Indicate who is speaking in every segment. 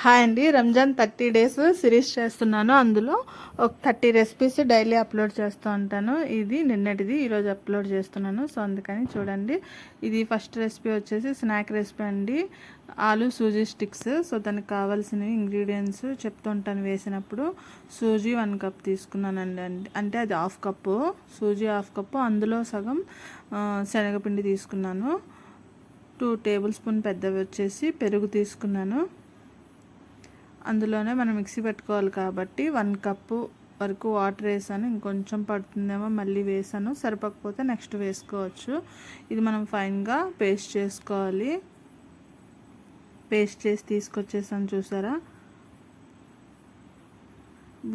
Speaker 1: Hi అండి. Ramzan thirty days series చేస్తున్నాను. అందులో ఒక థర్టీ రెసిపీస్ డైలీ అప్లోడ్ చేస్తూ ఉంటాను. ఇది నిన్నటిది ఈరోజు అప్లోడ్ చేస్తున్నాను. సో అందుకని చూడండి. ఇది ఫస్ట్ రెసిపీ వచ్చేసి స్నాక్ రెసిపీ అండి. ఆలు సూజీ స్టిక్స్. సో దానికి కావాల్సిన ఇంగ్రీడియంట్స్ చెప్తూ ఉంటాను వేసినప్పుడు. సూజీ వన్ కప్ తీసుకున్నానండి. అంటే- అంటే అది హాఫ్ కప్పు. సూజీ హాఫ్ కప్పు. అందులో సగం శనగపిండి తీసుకున్నాను. టూ టేబుల్ స్పూన్ పెద్దవి వచ్చేసి పెరుగు తీసుకున్నాను. అందులోనే మనం మిక్సీ పెట్టుకోవాలి కాబట్టి వన్ కప్పు వరకు వాటర్ వేసాను. ఇంకొంచెం పడుతుందేమో మళ్ళీ వేసాను. సరిపోకపోతే నెక్స్ట్ వేసుకోవచ్చు. ఇది మనం ఫైన్గా పేస్ట్ చేసుకోవాలి. పేస్ట్ చేసి తీసుకొచ్చేసాను చూసారా?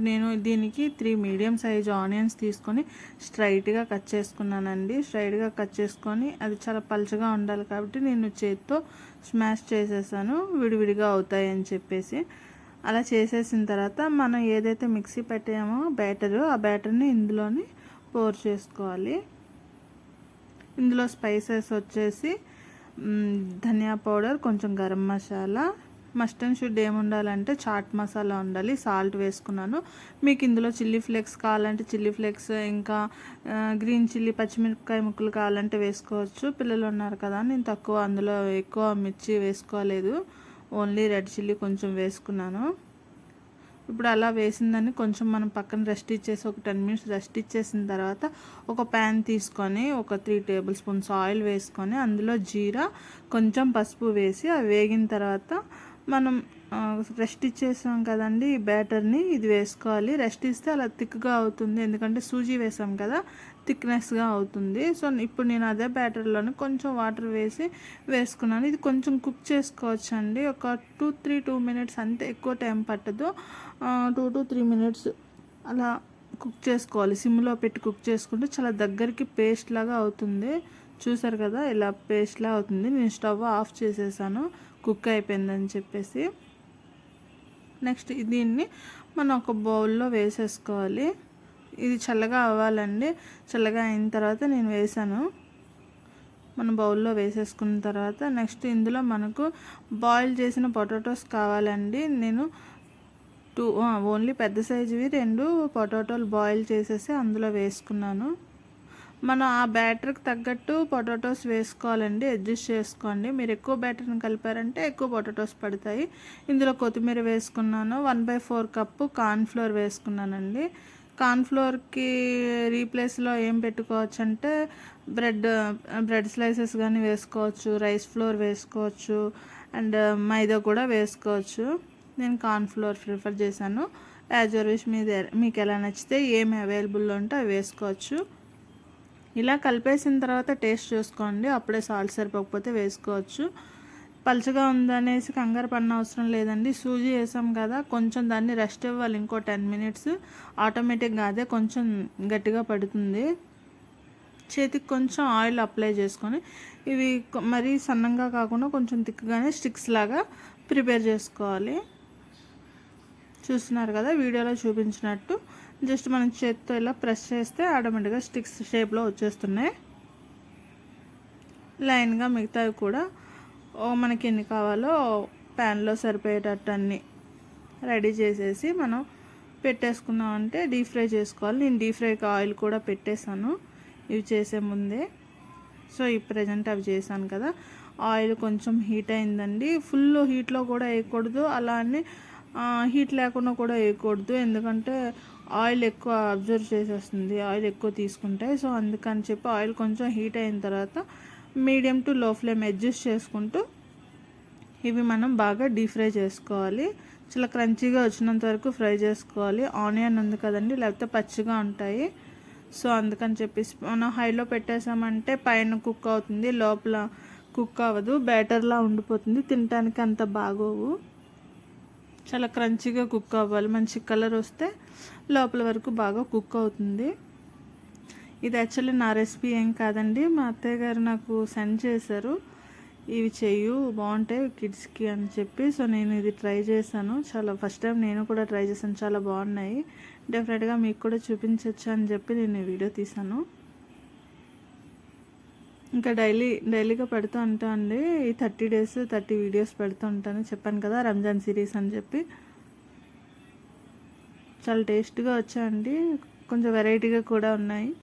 Speaker 1: నేను దీనికి త్రీ మీడియం సైజ్ ఆనియన్స్ తీసుకొని స్ట్రైట్గా కట్ చేసుకున్నానండి. స్ట్రైట్గా కట్ చేసుకొని అది చాలా పలుచగా ఉండాలి కాబట్టి నేను చేతితో స్మాష్ చేసేసాను. విడివిడిగా అవుతాయని చెప్పేసి. అలా చేసేసిన తర్వాత మనం ఏదైతే మిక్సీ పెట్టామో బ్యాటరు ఆ బ్యాటర్ని ఇందులోని పోర్ చేసుకోవాలి. ఇందులో స్పైసెస్ వచ్చేసి ధనియా పౌడర్ కొంచెం garam masala. Must and should ఏముండాలంటే chaat masala ఉండాలి సాల్ట్ వేసుకున్నాను. మీకు ఇందులో చిల్లీ ఫ్లేక్స్ కావాలంటే చిల్లీ ఫ్లేక్స్ ఇంకా గ్రీన్ చిల్లీ పచ్చిమిరపకాయ ముక్కలు కావాలంటే వేసుకోవచ్చు. పిల్లలు ఉన్నారు కదా నేను తక్కువ అందులో ఎక్కువ మిర్చి వేసుకోలేదు. ఓన్లీ రెడ్ చిల్లీ కొంచెం వేసుకున్నాను. ఇప్పుడు అలా వేసిందని కొంచెం మనం పక్కన రెస్ట్ ఇచ్చేసి ఒక టెన్ మినిట్స్ రెస్ట్ ఇచ్చేసిన తర్వాత ఒక ప్యాన్ తీసుకొని ఒక త్రీ టేబుల్ స్పూన్స్ ఆయిల్ వేసుకొని అందులో జీరా కొంచెం పసుపు వేసి అవి వేగిన తర్వాత మనం రెస్ట్ ఇచ్చేసాం కదండి ఈ బ్యాటర్ని ఇది వేసుకోవాలి. రెస్ట్ ఇస్తే అలా థిక్గా అవుతుంది. ఎందుకంటే సూజీ వేసాం కదా థిక్నెస్గా అవుతుంది. సో ఇప్పుడు నేను అదే బ్యాటర్లోనే కొంచెం వాటర్ వేసి వేసుకున్నాను. ఇది కొంచెం కుక్ చేసుకోవచ్చు అండి ఒక టూ త్రీ టూ మినిట్స్ అంతే ఎక్కువ టైం పట్టదు. టూ టు త్రీ మినిట్స్ అలా కుక్ చేసుకోవాలి. సిమ్లో పెట్టి కుక్ చేసుకుంటే చాలా దగ్గరికి పేస్ట్ లాగా అవుతుంది. చూసారు కదా ఇలా పేస్ట్లా అవుతుంది. నేను స్టవ్ ఆఫ్ చేసేసాను. కుక్ అయిపోయిందని చెప్పేసి. నెక్స్ట్ దీన్ని మనం ఒక బౌల్లో వేసేసుకోవాలి. ఇది చల్లగా అవ్వాలండి. చల్లగా అయిన తర్వాత నేను వేసాను. మన బౌల్లో వేసేసుకున్న తర్వాత నెక్స్ట్ ఇందులో మనకు బాయిల్ చేసిన పొటాటోస్ కావాలండి. నేను టూ ఓన్లీ పెద్ద సైజువి రెండు పొటాటోలు బాయిల్ చేసేసి అందులో వేసుకున్నాను. మనం ఆ బ్యాటర్కి తగ్గట్టు పొటాటోస్ వేసుకోవాలండి అడ్జస్ట్ చేసుకోండి. మీరు ఎక్కువ బ్యాటర్ని కలిపారంటే ఎక్కువ పొటాటోస్ పడతాయి. ఇందులో కొత్తిమీర వేసుకున్నాను one by four cup cornflour వేసుకున్నానండి. కార్న్ఫ్లోర్కి రీప్లేస్లో ఏం పెట్టుకోవచ్చు అంటే బ్రెడ్ బ్రెడ్ స్లైసెస్ కానీ వేసుకోవచ్చు రైస్ ఫ్లోర్ వేసుకోవచ్చు అండ్ మైదా కూడా వేసుకోవచ్చు. నేను కార్న్ఫ్లోర్ ప్రిఫర్ చేశాను. యాజ్ విష్ మీద మీకు ఎలా నచ్చితే ఏమి అవైలబుల్లో ఉంటే అవి వేసుకోవచ్చు. ఇలా కలిపేసిన తర్వాత టేస్ట్ చూసుకోండి. అప్పుడే సాల్ట్ సరిపోకపోతే వేసుకోవచ్చు. పలుచగా ఉందనేసి కంగారు పడిన అవసరం లేదండి. సూజీ వేసాం కదా కొంచెం దాన్ని రెస్ట్ ఇవ్వాలి. ఇంకో టెన్ మినిట్స్ ఆటోమేటిక్గా అదే కొంచెం గట్టిగా పడుతుంది. చేతికి కొంచెం ఆయిల్ అప్లై చేసుకొని ఇవి మరీ సన్నంగా కాకుండా కొంచెం తిక్కగానే స్టిక్స్ లాగా ప్రిపేర్ చేసుకోవాలి. చూస్తున్నారు కదా వీడియోలో చూపించినట్టు. జస్ట్ మనం చేతితో ఇలా ప్రెస్ చేస్తే ఆటోమేటిక్గా స్టిక్స్ షేప్లో వచ్చేస్తున్నాయి. లైన్గా మిగతావి కూడా మనకి ఎన్ని కావాలో ప్యాన్లో సరిపోయేటట్టు అన్ని రెడీ చేసేసి మనం పెట్టేసుకున్నామంటే డీప్ ఫ్రై చేసుకోవాలి. నేను డీప్ ఫ్రైకి ఆయిల్ కూడా పెట్టేశాను. ఇవి చేసే ముందే. సో ఈ ప్రజెంట్ అవి చేశాను కదా. ఆయిల్ కొంచెం హీట్ అయిందండి. ఫుల్ హీట్లో కూడా వేయకూడదు. అలా అని హీట్ లేకుండా కూడా వేయకూడదు. ఎందుకంటే ఆయిల్ ఎక్కువ అబ్జర్వ్ చేసేస్తుంది. ఆయిల్ ఎక్కువ తీసుకుంటే. సో అందుకని చెప్పి ఆయిల్ కొంచెం హీట్ అయిన తర్వాత medium to low flame adjust చేసుకుంటూ ఇవి మనం బాగా డీప్ ఫ్రై చేసుకోవాలి. చాలా క్రంచీగా వచ్చినంత వరకు ఫ్రై చేసుకోవాలి. ఆనియన్ ఉంది కదండి లేకపోతే పచ్చిగా ఉంటాయి. సో అందుకని చెప్పేసి మనం హైలో పెట్టేసామంటే పైన కుక్ అవుతుంది లోపల కుక్ అవ్వదు బ్యాటర్లా ఉండిపోతుంది. తినడానికి అంత బాగోవు. చాలా క్రంచీగా కుక్ అవ్వాలి. మంచి కలర్ వస్తే లోపల వరకు బాగా కుక్ అవుతుంది. ఇది యాక్చువల్లీ నా రెసిపీ ఏం కాదండి. మా అత్తయ్య గారు నాకు సెండ్ చేశారు. ఇవి చెయ్యు బాగుంటాయి కిడ్స్కి అని చెప్పి. సో నేను ఇది ట్రై చేశాను. చాలా ఫస్ట్ టైం నేను కూడా ట్రై చేశాను. చాలా బాగున్నాయి. డెఫినెట్గా మీకు కూడా చూపించవచ్చు అని చెప్పి నేను వీడియో తీశాను. ఇంకా డైలీ డైలీగా పెడుతూ ఉంటా అండి. ఈ థర్టీ డేస్ థర్టీ వీడియోస్ పెడుతూ ఉంటాను. చెప్పాను కదా రంజాన్ సిరీస్ అని చెప్పి. చాలా టేస్ట్గా వచ్చాయండి కొంచెం వెరైటీగా కూడా ఉన్నాయి.